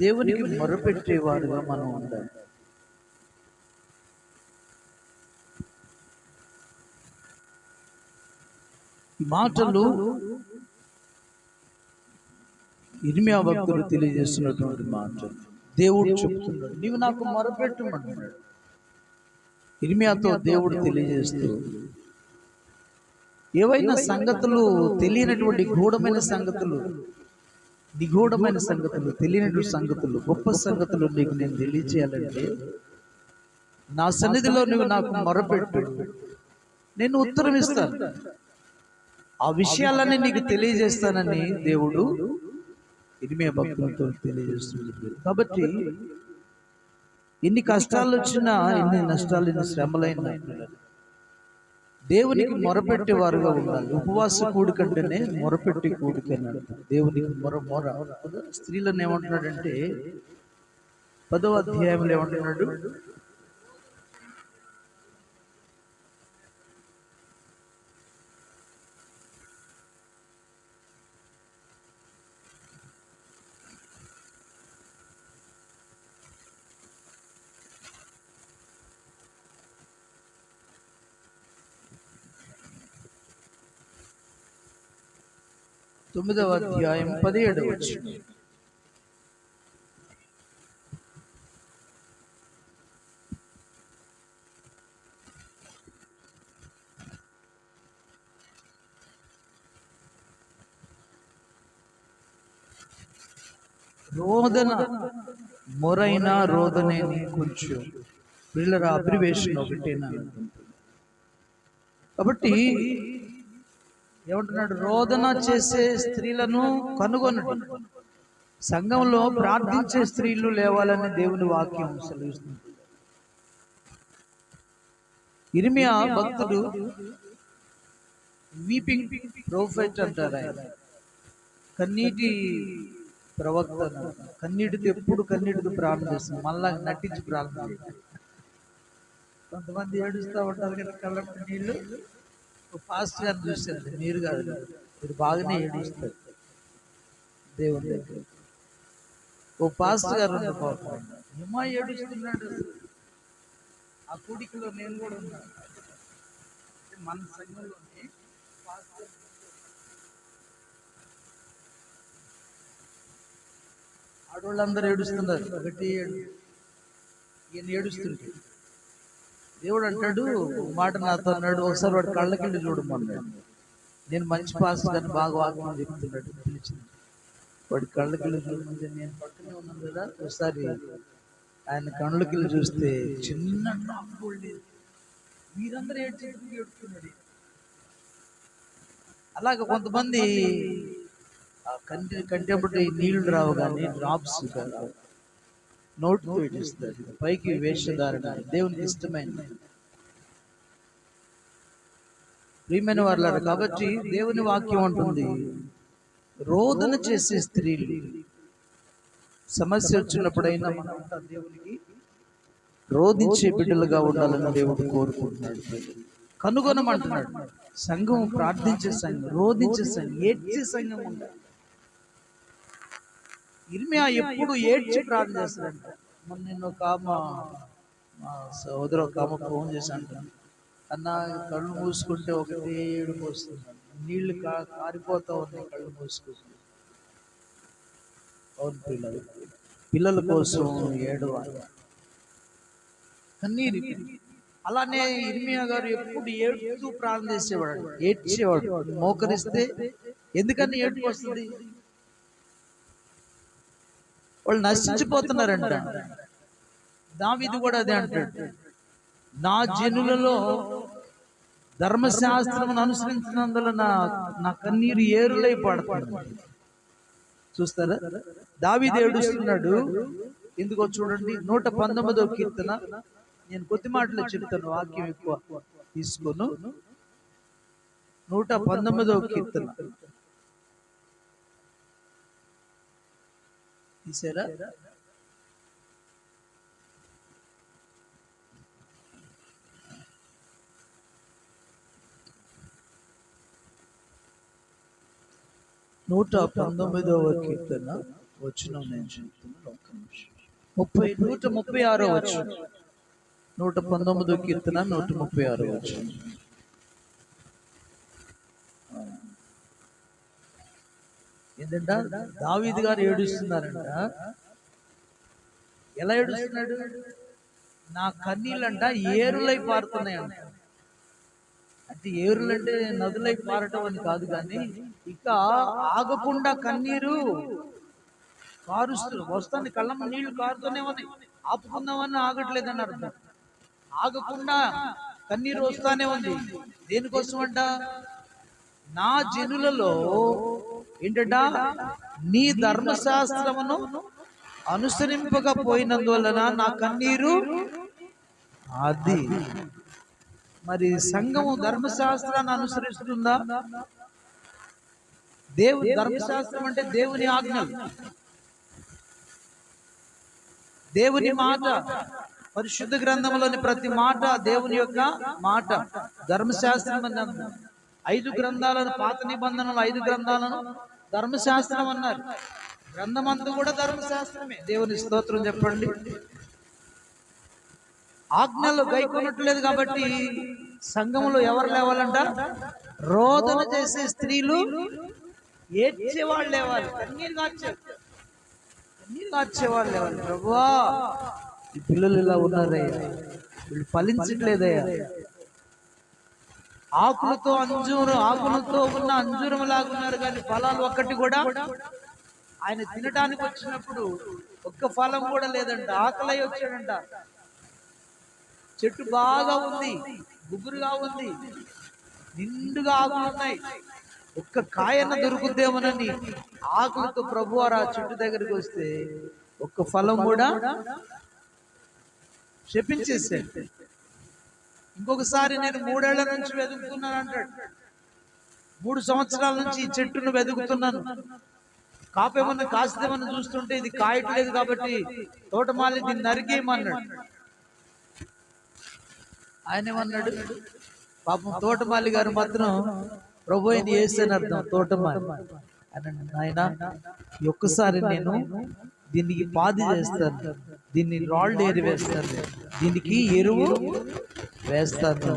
దేవునికి మొరపెట్టేవారుగా మనం ఉండాలి. మాటలు ఇర్మియా భక్తులు తెలియజేస్తున్నటువంటి మాటలు. దేవుడు చెప్తున్నాడు నీవు నాకు మొరపెట్టమన్నాడు. ఇర్మియాతో దేవుడు తెలియజేస్తూ ఏవైనా సంగతులు తెలియనటువంటి గూఢమైన సంగతులు నిగూఢమైన సంగతులు తెలియనటువంటి సంగతులు గొప్ప సంగతులు నీకు నేను తెలియచేయాలంటే నా సన్నిధిలో నువ్వు నాకు మొరపెట్టు. నేను ఉత్తరం ఇస్తాను. ఆ విషయాలన్నీ నీకు తెలియజేస్తానని దేవుడు ఇనిమే భక్తులతో తెలియజేస్తుంది కాబట్టి ఎన్ని కష్టాలు వచ్చినా ఎన్ని నష్టాలు ఎన్ని శ్రమలైనా దేవునికి మొరపెట్టేవారుగా ఉండాలి ఉపవాస కూడికంటేనే మొరపెట్టి కూడికని అంటారు దేవునికి మొర మొర స్త్రీలను ఏమంటున్నాడంటే పదవ అధ్యాయంలో ఏమంటున్నాడు తొమ్మిదవ అధ్యాయం పదిహేడవ రోదన మొరైన రోదనే కొంచెం పిల్లల అబ్రివేషన్ ఒకటేనా కాబట్టి ఏమంటున్నాడు? రోదన చేసే స్త్రీలను కనుగొనడు. సంఘంలో ప్రార్థించే స్త్రీలు లేవాలని దేవుని వాక్యం సెలవిస్తుంది. ఇరిమియా భక్తుడు వీపింగ్ ప్రోఫెట్ అంటారు ఆయన. కన్నీటి ప్రవక్త కన్నీటితో ఎప్పుడు కన్నీటితో ప్రార్థన చేస్తుంది. మళ్ళా నటించి ప్రార్థన కొంతమంది ఏడుస్తూ ఉంటారు కదా కళ్ళ నీళ్ళు. ఓ గారు గారిని మీరు కాదు. మీరు బాగానే ఏడుస్తారు. దేవుని దగ్గర ఓ పాస్ట్ గారు ఉండే పాపం ఏమో ఏడుస్తున్నాడు ఆ కూడికలో నేను కూడా ఉన్నాను మన సంఘంలోనే ఆడవాళ్ళందరూ ఏడుస్తున్నారు. ఒకటి ఏడు. ఈయన ఏడుస్తుంటే. దేవుడు అంటాడు మాట నాతో అన్నాడు ఒకసారి వాడు కళ్ళకెళ్ళి చూడమన్నాడు నేను మంచి పాస్ కానీ బాగా వాగ్మని చెప్తున్నాడు పిలిచింది. వాడి కళ్ళకెళ్ళి చూడమంటే నేను పక్కనే ఉన్నాను కదా ఒకసారి ఆయన కళ్ళకెళ్ళి చూస్తే చిన్న డ్రాప్ గోల్డ్ మీరందరూ ఏడ్చి ఏడుస్తున్నాడు అలాగ కొంతమంది కంటి కంటే నీళ్ళు రావు కానీ డ్రాప్స్ కాదు నోటుతో ఇస్తారు పైకి వేషధారణ. దేవునికి ఇష్టమైన ప్రియమైన వాళ్ళారు కాబట్టి దేవుని వాక్యం ఉంటుంది రోదన చేసే స్త్రీలు. సమస్య వచ్చినప్పుడైనా దేవునికి రోధించే బిడ్డలుగా ఉండాలని దేవుడు కోరుకుంటున్నాడు. కనుగొనమంటున్నాడు. సంఘం ప్రార్థించే సంఘం రోధించే సంఘం ఏడ్చే సంఘం ఉండాలి. ఇర్మియా ఎప్పుడు ఏడ్చి ప్రార్థన చేస్తాడంట. మొన్న నిన్న ఒక ఆమె మా సోదరు ఒక ఆమె ఫోన్ అంటాను అన్న కళ్ళు మూసుకుంటే ఒకటి ఏడుపు వస్తుంది. నీళ్ళు కా కారిపోతా ఉన్నాయి కళ్ళు మూసుకుంటే. అవును పిల్లలు. పిల్లల కోసం ఏడవాలి. కన్నీరు. అలానే ఇర్మియా గారు ఎప్పుడు ఏడుతూ ప్రార్థన చేసేవాడు ఏడ్చేవాడు. మోకరిస్తే ఎందుకని ఏడుపు వస్తుంది? వాళ్ళు నశించిపోతున్నారంట. దావిది కూడా అదే అంటాడు. నా జనులలో ధర్మశాస్త్రం అనుసరించినందున నా నా కన్నీరు ఏరులై పడుతుంది. చూస్తారా? దావిది ఏడుస్తున్నాడు. ఎందుకో చూడండి నూట పంతొమ్మిదో కీర్తన. నేను కొద్ది మాటలు చెప్తాను వాక్యం ఎక్కువ. తీసుకోను. నూట పంతొమ్మిదో కీర్తన. తీసారా? నూట పంతొమ్మిదవ కీర్తన వచ్చిన నేను చెప్తున్నాను ఒక్క నిమిషం. ముప్పై నూట ముప్పై ఆరో వచ్చిన నూట పంతొమ్మిదో కీర్తన నూట ముప్పై ఆరో వచ్చు ఏంటంట? దావీది గారు ఏడుస్తున్నారంట. ఎలా ఏడుస్తున్నాడు? నా కన్నీళ్ళంట ఏరులై పారుతున్నాయంట. అంటే ఏరులంటే నదులై పారటం అని కాదు కానీ ఇక ఆగకుండా కన్నీరు కారుస్తూ వస్తాను కళ్ళమ్మ నీళ్ళు కారుతూనే ఉన్నాయి ఆపుకుందామని ఆగట్లేదని అర్థం ఆగకుండా కన్నీరు వస్తానే ఉంది. దేనికోసం అంట నా జనులలో ఏంటంట నీ ధర్మశాస్త్రమును అనుసరింపకపోయినందువలన నా కన్నీరు అది మరి సంఘము ధర్మశాస్త్రాన్ని అనుసరిస్తుందా? దేవుని ధర్మశాస్త్రం అంటే దేవుని ఆజ్ఞలు. దేవుని మాట పరిశుద్ధ గ్రంథంలోని ప్రతి మాట దేవుని యొక్క మాట. ధర్మశాస్త్రం అని ఐదు గ్రంథాలను పాత నిబంధనలు ఐదు గ్రంథాలను ధర్మశాస్త్రం అన్నారు. గ్రంథమంతా కూడా ధర్మశాస్త్రమే. దేవుని స్తోత్రం చెప్పండి. ఆజ్ఞలు గైకొనట్లేదు కాబట్టి సంఘములో ఎవరు లేవాలంట? రోదన చేసే స్త్రీలు ఏడ్చేవాళ్ళు లేవాలి. కన్నీరు కాచే కన్నీరు లేవాలి. ప్రభువా ఈ పిల్లలు ఇలా ఉన్నారయ్యా. వీళ్ళు ఫలించట్లేదయ్యా. ఆకులతో అంజూరం ఆకులతో ఉన్న అంజూరం లాగున్నారు కానీ ఫలాలు ఒక్కటి కూడా ఆయన తినడానికి వచ్చినప్పుడు ఒక్క ఫలం కూడా లేదంట ఆకలై వచ్చాడంట. చెట్టు బాగా ఉంది గుబురుగా ఉంది నిండుగా ఆకులు ఉన్నాయి. ఒక్క కాయన దొరుకుద్దేమోనని ఆకులతో ప్రభు ఆ చెట్టు దగ్గరికి వస్తే ఒక్క ఫలం కూడా చెప్పించేసాడు ఇంకొకసారి నేను మూడేళ్ళ నుంచి వెతుకుతున్నాను అంటాడు మూడు సంవత్సరాల నుంచి ఈ చెట్టును వెతుకుతున్నాను కాపేమన్నా కాస్తేమన్నా చూస్తుంటే ఇది కాయట్లేదు కాబట్టి తోటమాలి దీన్ని నరికేయమన్నాడు. ఆయన ఏమన్నాడు? పాపం తోటమాలి గారు మాత్రం ప్రభు అయిన వేస్తే అర్థం తోటమాలి. ఆయన ఒక్కసారి నేను దీనికి పాది చేస్తాను. దీన్ని రాళ్ళు ఏరి వేస్తాను. దీనికి ఎరువు వేస్తాను.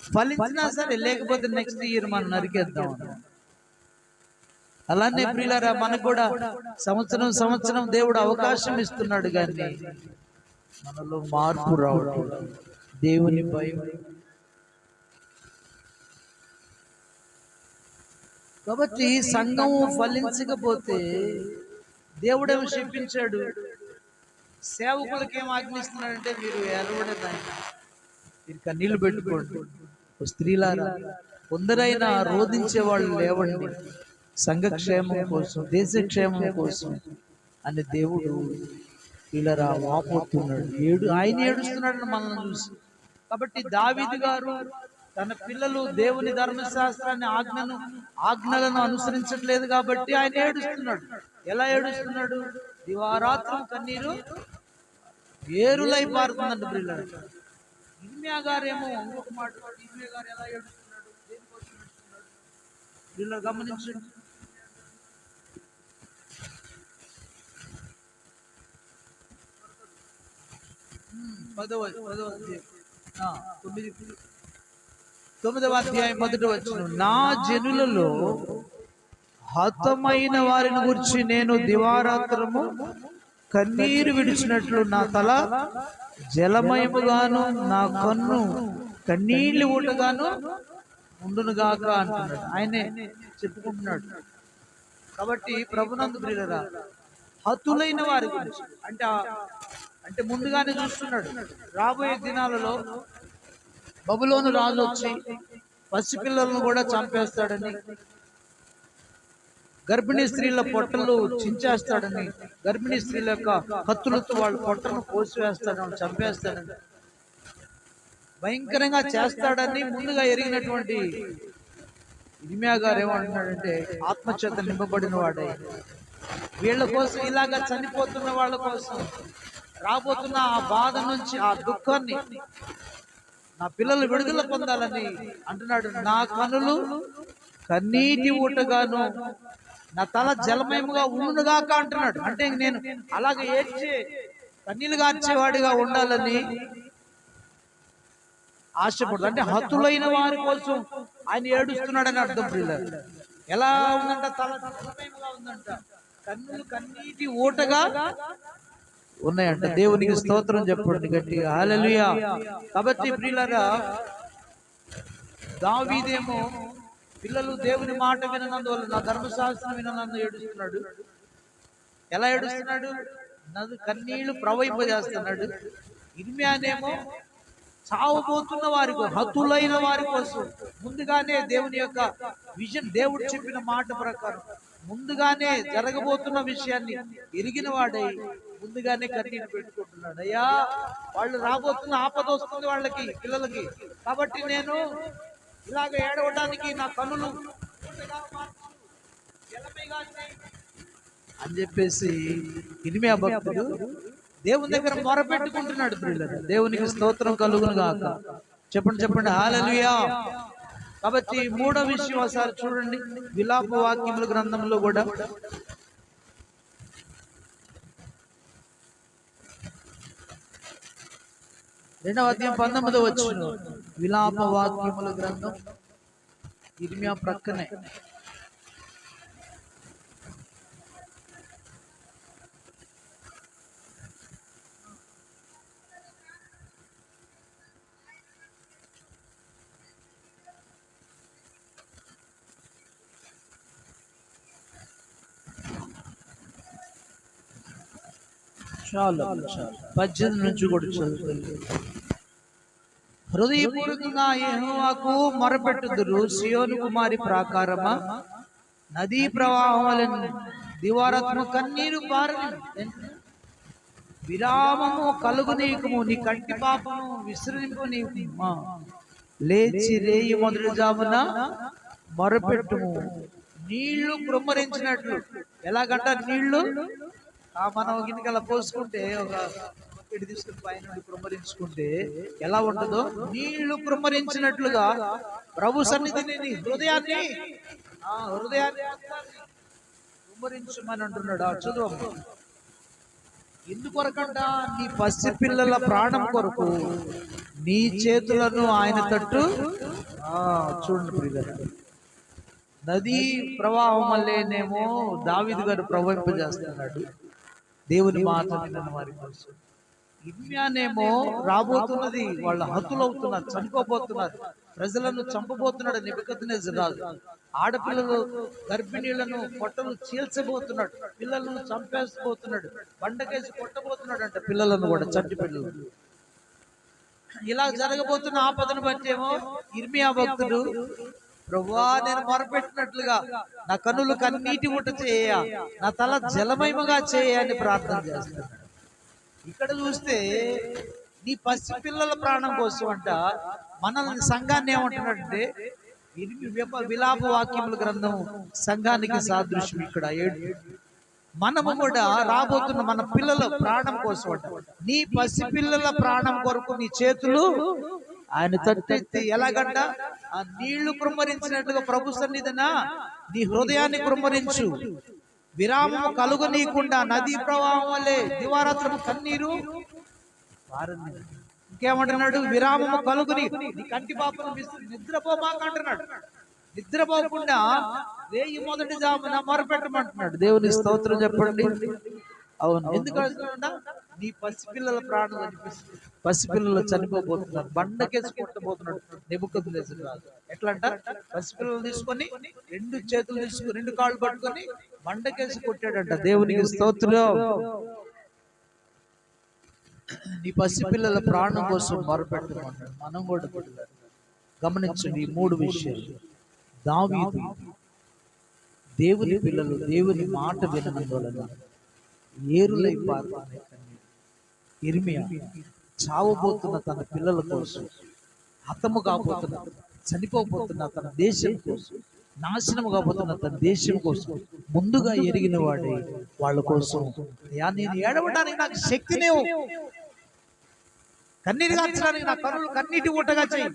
ఫలించినా సరే లేకపోతే నెక్స్ట్ ఇయర్ మనం నరికేద్దాం. అలానే ప్రియులారా మనకు కూడా సంవత్సరం సంవత్సరం దేవుడు అవకాశం ఇస్తున్నాడు కానీ మనలో మార్పు రావడం దేవుని భయం. కాబట్టి సంఘము ఫలించకపోతే దేవుడేమో చెప్పించాడు? సేవకులకి ఏం ఆజ్ఞిస్తున్నాడంటే మీరు ఎలవడదు ఆయన మీరు కన్నీళ్ళు పెట్టుకోండి. ఓ స్త్రీలారా కొందరైనా రోధించే వాళ్ళు లేవండి. సంఘక్షేమం కోసం దేశక్షేమం కోసం అని దేవుడు వీళ్ళరా వాపోతున్నాడు. ఏడు ఆయన ఏడుస్తున్నాడు మనల్ని చూసి. కాబట్టి దావీదు గారు తన పిల్లలు దేవుని ధర్మశాస్త్రాన్ని ఆజ్ఞను ఆజ్ఞలను అనుసరించట్లేదు కాబట్టి ఆయన ఏడుస్తున్నాడు. ఎలా ఏడుస్తున్నాడు? దివారాత్రం కన్నీరు ఏరులై పారుతుందంట పిల్లలు ఇర్మియా గారేమో ఇంకొక మాట ఇర్మియా గారు ఎలా ఏడుస్తున్నాడు? దేనికోసం ఏడుస్తున్నాడు? వీళ్ళు గమనించండి పదవ పదవ తొమ్మిది. తొమ్మిదవ అధ్యాయం మొదటి వచ్చిన నా జనులలో హతమైన వారిని గురించి నేను దివారాత్రము కన్నీరు విడిచినట్లు నా తల జలమయముగాను నా కన్ను కన్నీళ్ళు ఉండగాను ఉండునుగాక అంటున్నాడు. ఆయనే చెప్పుకుంటున్నాడు. కాబట్టి ప్రభునందు ప్రియులరా హతులైన వారి గురించి అంటే అంటే ముందుగానే చూస్తున్నాడు. రాబోయే దినాలలో బబులోను రాజు వచ్చి పసిపిల్లలను కూడా చంపేస్తాడని గర్భిణీ స్త్రీల పొట్టలు చించేస్తాడని గర్భిణీ స్త్రీల యొక్క కత్తులతో వాళ్ళ పొట్టను కోసివేస్తాడని చంపేస్తాడని భయంకరంగా చేస్తాడని ముందుగా ఎరిగినటువంటి ఇర్మియా గారు ఏమంటున్నాడంటే ఆత్మచేత నింపబడిన వాడే. వీళ్ళ కోసం ఇలాగా చనిపోతున్న వాళ్ళ కోసం రాబోతున్న ఆ బాధ నుంచి ఆ దుఃఖాన్ని నా పిల్లలు విడుదల పొందాలని అంటున్నాడు. నా కనులు కన్నీటి ఊటగాను నా తల జలమయముగా ఉండుగాక అంటున్నాడు. అంటే నేను అలాగే ఏడ్చి కన్నీలు గార్చేవాడిగా ఉండాలని ఆశపడదు అంటే హతులైన వారి కోసం ఆయన ఏడుస్తున్నాడని అర్థం పిల్లలు ఎలా ఉందంట? తల జలమయముగా ఉందంట. కన్నులు కన్నీటి ఊటగా ఉన్నాయంట. దేవునికి స్తోత్రం చెప్పండి గట్టిగా. హల్లెలూయా. కాబట్టి ప్రియులరా దావీదేమో పిల్లలు దేవుని మాట విననందువల్ల నా ధర్మశాస్త్రం విననందు ఏడుస్తున్నాడు. ఎలా ఏడుస్తున్నాడు? నది కన్నీళ్ళు ప్రవహింపజేస్తున్నాడు. ఇర్మ్యానేమో చావబోతున్న వారి కోసం హతులైన వారి కోసం. ముందుగానే దేవుని యొక్క విజన్ దేవుడు చెప్పిన మాట ప్రకారం ముందుగానే జరగబోతున్న విషయాన్ని ఎరిగిన వాడై ముందుగానే కన్నీళ్ళు పెట్టుకుంటున్నాడు. అయ్యా వాళ్ళు రాబోతున్న ఆపద వస్తుంది వాళ్ళకి పిల్లలకి. కాబట్టి నేను ఇలాగ ఏడవడానికి నా కన్నులు అని చెప్పేసి ఇనిమే భక్తుడు దేవుని దగ్గర మొరపెట్టుకుంటున్నాడు ప్రియులను దేవునికి స్తోత్రం కలుగును గాక. చెప్పండి చెప్పండి. హాలలుయా కాబట్టి మూడో విషయం ఒకసారి చూడండి. విలాప వాక్యముల గ్రంథంలో కూడా. రెండవ అధ్యాయం పంతొమ్మిదో వచ్చిన విలాప వాక్యముల గ్రంథం ఇర్మియా ప్రక్కనే. చాలు. చాలు. పద్దెనిమిది నుంచి కూడా చదువుతుంది. హృదయపూర్వకంగా యహోవాకు మొరపెట్టుదురు. సియోను కుమారి ప్రాకారమా? నదీ ప్రవాహం దివారత్మ కన్నీరు పారని. విరామము కలుగు నీకుము నీ కంటి పాపము విశ్రమింపు నీకు మా. లేచి రేయి మొదటి జామున మొరపెట్టుము. నీళ్ళు కృమ్మరించినట్లు ఎలాగంట నీళ్ళు? ఆ మనం గిన్నెకల్లా పోసుకుంటే ఒక ఇటు తీసుకుని పైన కృమరించుకుంటే ఎలా ఉంటుందో? నీళ్ళు కృమరించినట్లుగా ప్రభు సన్నిధిని నీ హృదయాన్ని హృదయాన్ని కృమరించమని అంటున్నాడు. చదువు ఎందుకొరకంట? నీ పసి పిల్లల ప్రాణం కొరకు నీ చేతులను ఆయన తట్టు. చూడండి ప్రియులారా. నదీ ప్రవాహం వల్లేనేమో దావిదు గారు ప్రవహింపజేస్తున్నాడు. దేవుని మాట విన్న వారి కోసం. ఇమ్యానేమో రాబోతున్నది. వాళ్ళ హతులవుతున్నారు చనిపోబోతున్నారు ప్రజలను చంపబోతున్నాడు నిబద్ధనే రాదు ఆడపిల్లలు గర్భిణీలను పొట్టలు చీల్చబోతున్నాడు. పిల్లలను చంపేసిపోతున్నాడు బండకేసి కొట్టబోతున్నాడు అంట పిల్లలను కూడా చంటి పిల్లలు. ఇలా జరగబోతున్న ఆపదను బట్టి ఏమో ఇర్మియా భక్తుడు ప్రభువా నేను మొరపెట్టినట్లుగా నా కన్నులు కన్నీటి ముట్ట చేయ నా తల జలమయముగా చేయ అని ప్రార్థన చేస్తున్నాడు. ఇక్కడ చూస్తే నీ పసి పిల్లల ప్రాణం కోసం అంట మనల్ని సంఘాన్ని ఏమంటున్నాడంటే విలాప వాక్యముల గ్రంథం సంఘానికి సాదృశ్యం ఇక్కడ ఏడు. మనము కూడా రాబోతున్న మన పిల్లల ప్రాణం కోసం అంట. నీ పసి పిల్లల ప్రాణం కొరకు నీ చేతులు ఆయన తట్టెత్తి ఎలాగంట? ఆ నీళ్ళు కృమ్మరించినట్లుగా ప్రభు సన్నిధిన నీ హృదయాన్ని కృమ్మరించు విరామము కలుగు నీకుండా నదీ ప్రవాహం వల్లే దివారాత్రము కన్నీరు ఇంకేమంటున్నాడు? విరామము కలుగుని. నీ కంటి పాపను నిద్రపోమాక అంటున్నాడు నిద్రపోకుండా వేయి మొదటి జామున మొరపెట్టమంటున్నాడు. దేవుని స్తోత్రం చెప్పండి. అవును. ఎందుకు? నీ పసిపిల్లల ప్రాణం అనిపిస్తుంది. పసిపిల్లలు చనిపోబోతున్నారు. బండకేసి కొట్టబోతున్నాడు నెబుకదు రాదు ఎట్లా అంట పసిపిల్లలు తీసుకొని రెండు చేతులు తీసుకొని రెండు కాళ్ళు పట్టుకొని బండకేసి కొట్టాడంట. దేవునికి స్తోత్రం. నీ పసిపిల్లల ప్రాణం కోసం మొరపెట్టమన్నాడు మనం కూడా. గమనించండి ఈ మూడు విషయాలు. దావీదు దేవుని పిల్లలు దేవుని మాట వినందువలన ఏరులై పారుతున్నాయి కన్నీరు. ఇర్మియా చావబోతున్న తన పిల్లల కోసం హతము కాబోతున్న చనిపోబోతున్న తన దేశం కోసం నాశనము కాబోతున్న తన దేశం కోసం ముందుగా ఎరిగిన వాడే వాళ్ళ కోసం. అయ్యా నేను ఏడవడానికి నాకు శక్తినే కన్నీరు కాల్చడానికి నా కన్నులు కన్నీటి ఊటగా చేయి.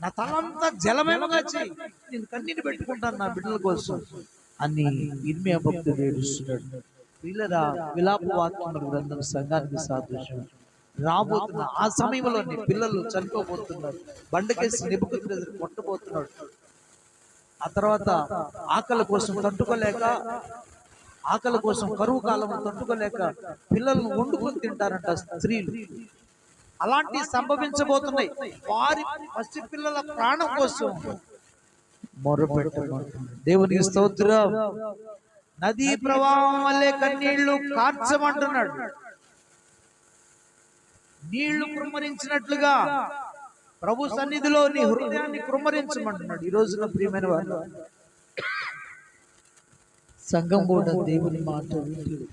నా తలంతా జలమేమగా చేయి. నేను కన్నీటి పెట్టుకుంటాను నా బిడ్డల కోసం అని ఇర్మియా భక్తుడు ఏడుస్తున్నాడు. వీళ్ళరా విలాప వాక్యముల గ్రంథం సంఘానికి సాదృశ్యం. రాబోతున్న ఆ సమయంలోని పిల్లలు చనిపోబోతున్నారు బండకేసి నిపుకుని కొట్టబోతున్నాడు. ఆ తర్వాత ఆకలి కోసం తట్టుకోలేక ఆకలి కోసం కరువు కాలం తట్టుకోలేక పిల్లలను వండుకొని తింటారంట స్త్రీలు. అలాంటి సంభవించబోతున్నాయి. వారి పసి పిల్లల ప్రాణం కోసం దేవునికి స్తోత్రం. నదీ ప్రవాహం వల్లే కన్నీళ్ళు కార్చమంటున్నాడు. నీళ్ళు కుమ్మరించినట్లుగా. ప్రభు సన్నిధిలో నీ హృదయాన్ని కుమ్మరించమంటున్నాడు. ఈ రోజున ప్రియమైన వారు సంఘం కూడా దేవుని మాట వింటుంది.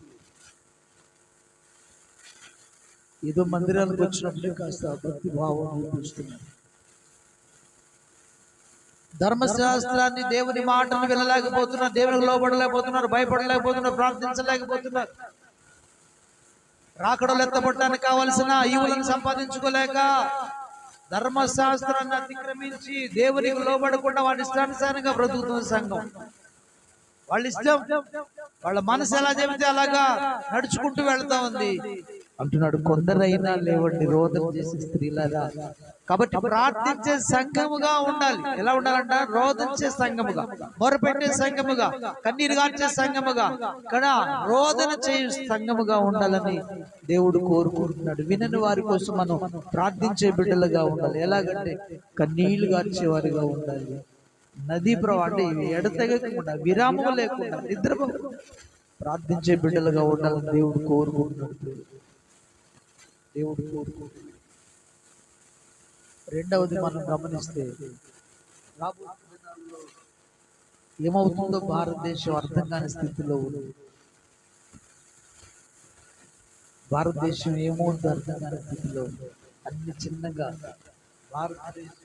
ఏదో మందిరానికి వచ్చినప్పుడే కాస్త భక్తి భావం చూపిస్తున్నారు ధర్మశాస్త్రాన్ని దేవుని మాటను వినలేకపోతున్నారు. దేవునికి లోపడలేకపోతున్నారు భయపడలేకపోతున్నారు. ప్రార్థించలేకపోతున్నారు. రాకడలు ఎత్తబడటానికి కావలసిన ఈవులను సంపాదించుకోలేక ధర్మశాస్త్రాన్ని అతిక్రమించి దేవునికి లోబడకుండా వాడి ఇష్టానుసారంగా బ్రతుకుతున్న సంఘం. వాళ్ళ ఇష్టం వాళ్ళ మనసు ఎలా చెబితే అలాగా నడుచుకుంటూ వెళ్తా ఉంది. అంటున్నాడు కొందరైనా లేవండి రోదన చేసే స్త్రీలరా? కాబట్టి ప్రార్థించే సంఘముగా ఉండాలి. ఎలా ఉండాలంట రోదించే సంఘముగా మొరపెట్టే సంఘముగా కన్నీరు గార్చే సంఘముగా ఇక్కడ రోదన చేయు సంఘముగా ఉండాలని దేవుడు కోరుకుంటున్నాడు. వినని వారి కోసం మనం ప్రార్థించే బిడ్డలుగా ఉండాలి. ఎలాగంటే కన్నీళ్ళు గార్చే వారిగా ఉండాలి. నదీ ప్రవాహం అంటే ఇవి ఎడతెగకుండా విరామం లేకుండా నిద్ర ప్రార్థించే బిడ్డలుగా ఉండాలని దేవుడు కోరుకుంటున్నాడు. దేవుడు. రెండవది మనం గమనిస్తే ఏమవుతుందో భారతదేశం అర్థం కాని స్థితిలో ఉంది. భారతదేశం ఏమవుతుందో అర్థం కాని స్థితిలో ఉంది. అన్ని చిన్నగా భారతదేశం